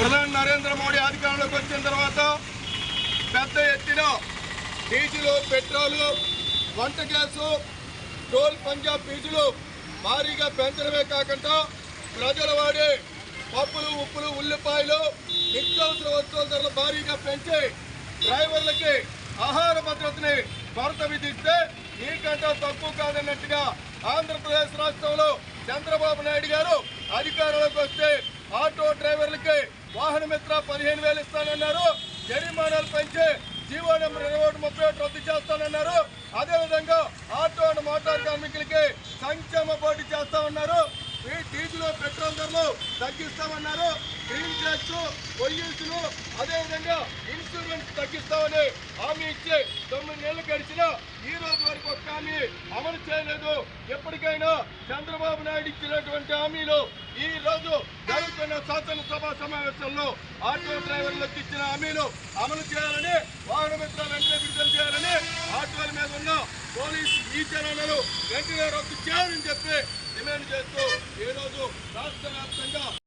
ప్రధాని నరేంద్ర మోడీ అధికారంలోకి వచ్చిన తర్వాత పెద్ద ఎత్తున డీజిలు పెట్రోలు వంట గ్యాసు టోల్ పంజాబ్ ఫీజులు భారీగా పెంచడమే కాకుండా ప్రజలు వాడే పప్పులు ఉప్పులు ఉల్లిపాయలు నిత్యావసర వస్తువుల ధరలు భారీగా పెంచి డ్రైవర్లకి ఆహార భద్రతని కొరత విధిస్తే నీకంటే తక్కువ కాదన్నట్టుగా ఆంధ్రప్రదేశ్ రాష్ట్రంలో చంద్రబాబు నాయుడు గారు అధికారంలోకి వస్తే వాహన మిత్ర పదిహేను వేలు ఇస్తానన్నారు. జరిమానాలు పెంచి జీవో నెంబర్ ఇరవై ఒకటి ముప్పై ఒకటి రద్దు చేస్తానన్నారు. అదేవిధంగా ఆటో అండ్ మోటార్ కార్మికులకి సంక్షేమ పోటీ చేస్తామన్నారు ఈ డీజిల్ పెట్రోల్ ధరలు తగ్గిస్తామన్నారు. గ్రీన్ ట్యాక్స్ పొల్యూషన్ అదేవిధంగా ఇన్సూరెన్స్ తగ్గిస్తామని హామీ ఇచ్చి తొమ్మిది నెలలు గడిచిన ఈ రోజు వరకు ఒక్క హామీ అమలు చేయలేదు. ఎప్పటికైనా చంద్రబాబు నాయుడు ఇచ్చినటువంటి హామీలు ఈ రోజు జరుగుతున్న శాసన డ్రైవర్లకు ఇచ్చిన హామీలు అమలు చేయాలని వాహన మిత్రాలు వెంటనే విడుదల చేయాలని ఆటోల మీద ఉన్న పోలీసు ఈ చరణలు వెంటనే రద్దు చేయాలని చెప్పి డిమాండ్ చేస్తూ ఈరోజు రోజు రాష్ట్ర వ్యాప్తంగా